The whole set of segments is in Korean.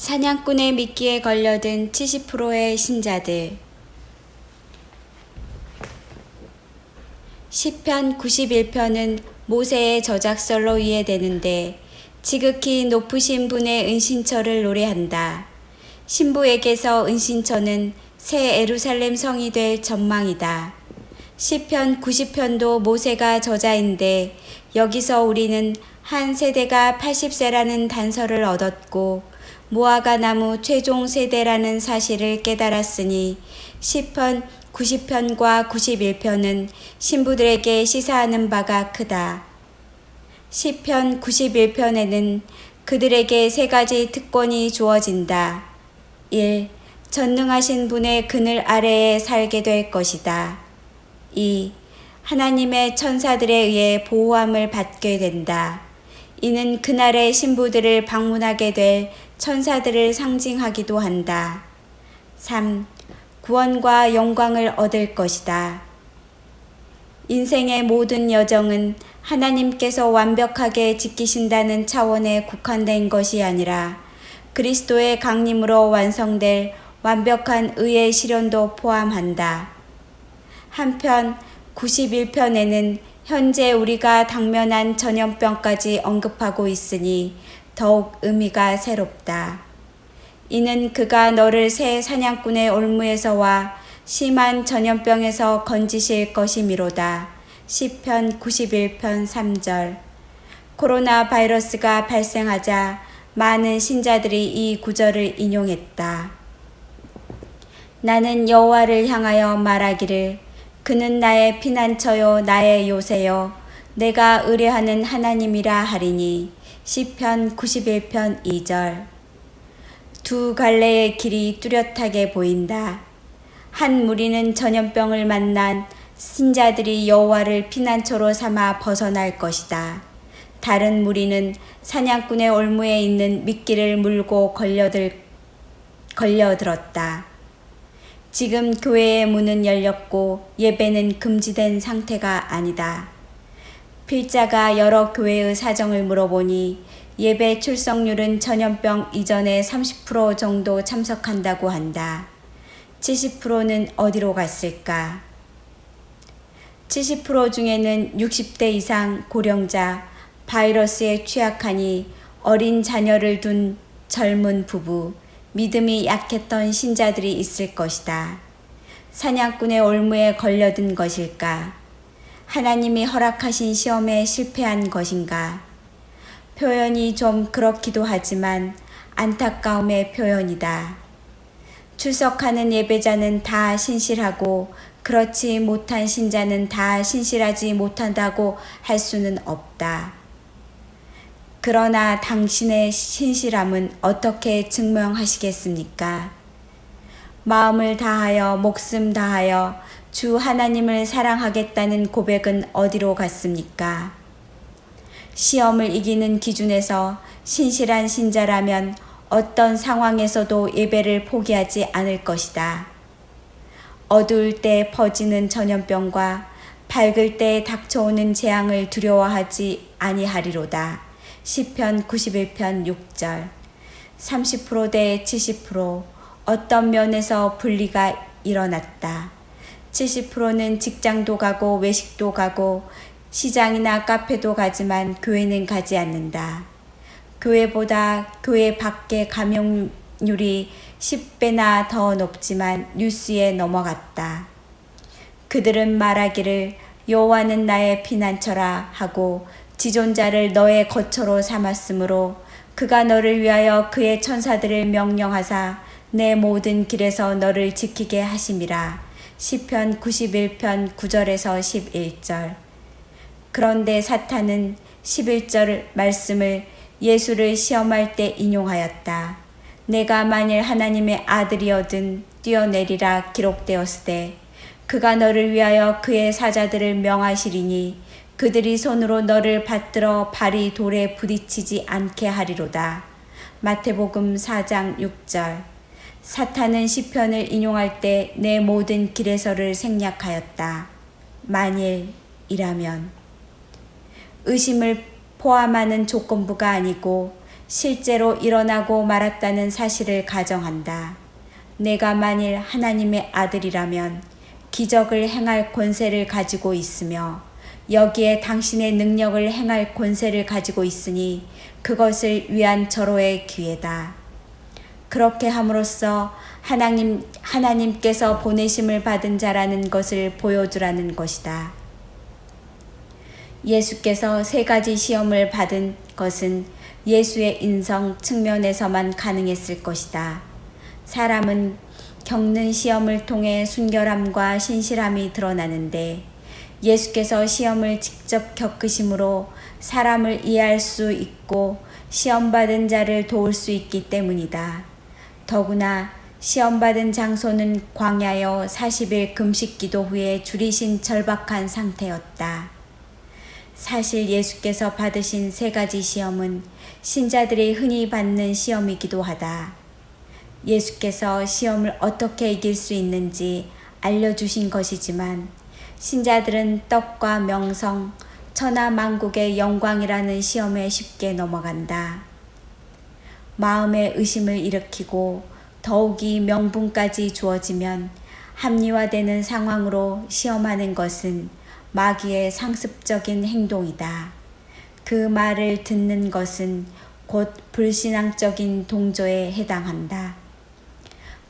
사냥꾼의 미끼에 걸려든 70%의 신자들. 시편 91편은 모세의 저작설로 이해되는데 지극히 높으신 분의 은신처를 노래한다. 신부에게서 은신처는 새 에루살렘 성이 될 전망이다. 시편 90편도 모세가 저자인데 여기서 우리는 한 세대가 80세라는 단서를 얻었고 무화과 나무 최종 세대라는 사실을 깨달았으니 시편 90편과 91편은 신부들에게 시사하는 바가 크다. 시편 91편에는 그들에게 세 가지 특권이 주어진다. 1. 전능하신 분의 그늘 아래에 살게 될 것이다. 2. 하나님의 천사들에 의해 보호함을 받게 된다. 이는 그날의 신부들을 방문하게 될 천사들을 상징하기도 한다. 3. 구원과 영광을 얻을 것이다. 인생의 모든 여정은 하나님께서 완벽하게 지키신다는 차원에 국한된 것이 아니라 그리스도의 강림으로 완성될 완벽한 의의 실현도 포함한다. 한편 91편에는 현재 우리가 당면한 전염병까지 언급하고 있으니 더욱 의미가 새롭다. 이는 그가 너를 새 사냥꾼의 올무에서와 심한 전염병에서 건지실 것이미로다. 시편 91편 3절. 코로나 바이러스가 발생하자 많은 신자들이 이 구절을 인용했다. 나는 여호와를 향하여 말하기를 그는 나의 피난처요 나의 요새요 내가 의뢰하는 하나님이라 하리니 시편 91편 2절 두 갈래의 길이 뚜렷하게 보인다. 한 무리는 전염병을 만난 신자들이 여호와를 피난처로 삼아 벗어날 것이다. 다른 무리는 사냥꾼의 올무에 있는 미끼를 물고 걸려들, 걸려들었다. 지금 교회의 문은 열렸고 예배는 금지된 상태가 아니다. 필자가 여러 교회의 사정을 물어보니 예배 출석률은 전염병 이전에 30% 정도 참석한다고 한다. 70%는 어디로 갔을까? 70% 중에는 60대 이상 고령자, 바이러스에 취약하니 어린 자녀를 둔 젊은 부부, 믿음이 약했던 신자들이 있을 것이다. 사냥꾼의 올무에 걸려든 것일까? 하나님이 허락하신 시험에 실패한 것인가? 표현이 좀 그렇기도 하지만 안타까움의 표현이다. 출석하는 예배자는 다 신실하고 그렇지 못한 신자는 다 신실하지 못한다고 할 수는 없다. 그러나 당신의 신실함은 어떻게 증명하시겠습니까? 마음을 다하여 목숨 다하여 주 하나님을 사랑하겠다는 고백은 어디로 갔습니까? 시험을 이기는 기준에서 신실한 신자라면 어떤 상황에서도 예배를 포기하지 않을 것이다. 어두울 때 퍼지는 전염병과 밝을 때 닥쳐오는 재앙을 두려워하지 아니하리로다. 시편 91편 6절 30%대 70% 어떤 면에서 분리가 일어났다. 70%는 직장도 가고 외식도 가고 시장이나 카페도 가지만 교회는 가지 않는다. 교회보다 교회 밖의 감염률이 10배나 더 높지만 뉴스에 넘어갔다. 그들은 말하기를 여호와는 나의 피난처라 하고 지존자를 너의 거처로 삼았으므로 그가 너를 위하여 그의 천사들을 명령하사 내 모든 길에서 너를 지키게 하심이라. 시편 91편 9절에서 11절. 그런데 사탄은 11절 말씀을 예수를 시험할 때 인용하였다. 내가 만일 하나님의 아들이어든 뛰어내리라 기록되었을 때 그가 너를 위하여 그의 사자들을 명하시리니 그들이 손으로 너를 받들어 발이 돌에 부딪히지 않게 하리로다. 마태복음 4장 6절 사탄은 시편을 인용할 때 내 모든 길에서를 생략하였다. 만일이라면 의심을 포함하는 조건부가 아니고 실제로 일어나고 말았다는 사실을 가정한다. 내가 만일 하나님의 아들이라면 기적을 행할 권세를 가지고 있으며 여기에 당신의 능력을 행할 권세를 가지고 있으니 그것을 위한 절호의 기회다. 그렇게 함으로써 하나님, 하나님께서 보내심을 받은 자라는 것을 보여주라는 것이다. 예수께서 세 가지 시험을 받은 것은 예수의 인성 측면에서만 가능했을 것이다. 사람은 겪는 시험을 통해 순결함과 신실함이 드러나는데 예수께서 시험을 직접 겪으심으로 사람을 이해할 수 있고 시험받은 자를 도울 수 있기 때문이다. 더구나 시험받은 장소는 광야여 40일 금식 기도 후에 줄이신 절박한 상태였다. 사실 예수께서 받으신 세 가지 시험은 신자들이 흔히 받는 시험이기도 하다. 예수께서 시험을 어떻게 이길 수 있는지 알려주신 것이지만 신자들은 떡과 명성, 천하 만국의 영광이라는 시험에 쉽게 넘어간다. 마음의 의심을 일으키고 더욱이 명분까지 주어지면 합리화되는 상황으로 시험하는 것은 마귀의 상습적인 행동이다. 그 말을 듣는 것은 곧 불신앙적인 동조에 해당한다.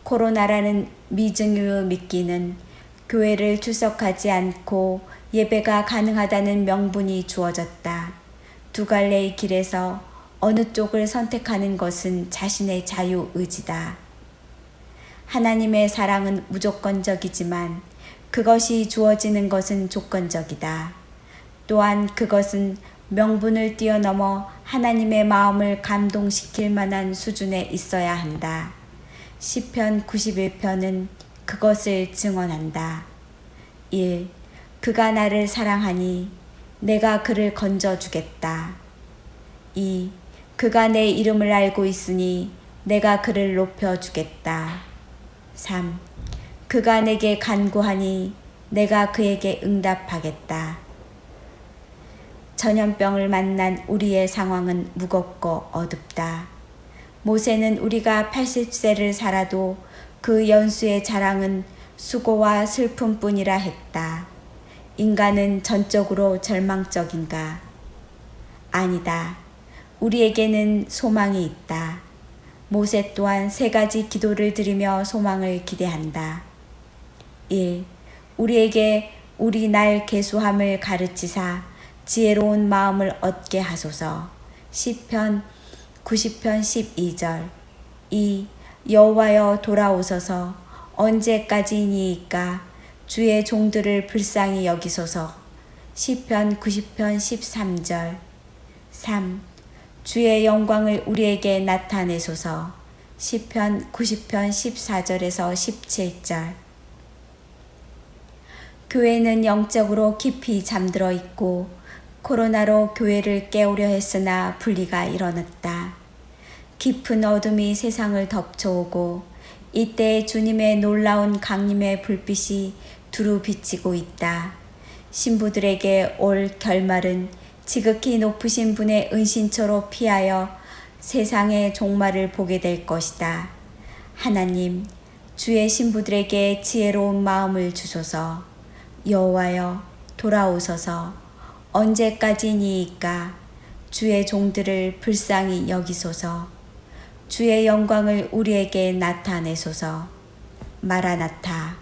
코로나라는 미증유 믿기는 교회를 출석하지 않고 예배가 가능하다는 명분이 주어졌다. 두 갈래의 길에서 어느 쪽을 선택하는 것은 자신의 자유 의지다. 하나님의 사랑은 무조건적이지만 그것이 주어지는 것은 조건적이다. 또한 그것은 명분을 뛰어넘어 하나님의 마음을 감동시킬 만한 수준에 있어야 한다. 시편 91편은 그것을 증언한다. 1. 그가 나를 사랑하니 내가 그를 건져 주겠다. 2. 그가 내 이름을 알고 있으니 내가 그를 높여 주겠다. 3. 그가 내게 간구하니 내가 그에게 응답하겠다. 전염병을 만난 우리의 상황은 무겁고 어둡다. 모세는 우리가 80세를 살아도 그 연수의 자랑은 수고와 슬픔뿐이라 했다. 인간은 전적으로 절망적인가? 아니다. 우리에게는 소망이 있다. 모세 또한 세 가지 기도를 드리며 소망을 기대한다. 1. 우리에게 우리 날 계수함을 가르치사 지혜로운 마음을 얻게 하소서. 시편 90편 12절. 2. 여호와여 돌아오소서 언제까지니이까 주의 종들을 불쌍히 여기소서. 시편 90편 13절. 3. 주의 영광을 우리에게 나타내소서. 시편 90편 14절에서 17절. 교회는 영적으로 깊이 잠들어 있고 코로나로 교회를 깨우려 했으나 분리가 일어났다. 깊은 어둠이 세상을 덮쳐오고 이때 주님의 놀라운 강림의 불빛이 두루 비치고 있다. 신부들에게 올 결말은 지극히 높으신 분의 은신처로 피하여 세상의 종말을 보게 될 것이다. 하나님, 주의 신부들에게 지혜로운 마음을 주소서. 여호와여, 돌아오소서. 언제까지니이까 주의 종들을 불쌍히 여기소서. 주의 영광을 우리에게 나타내소서. 마라나타.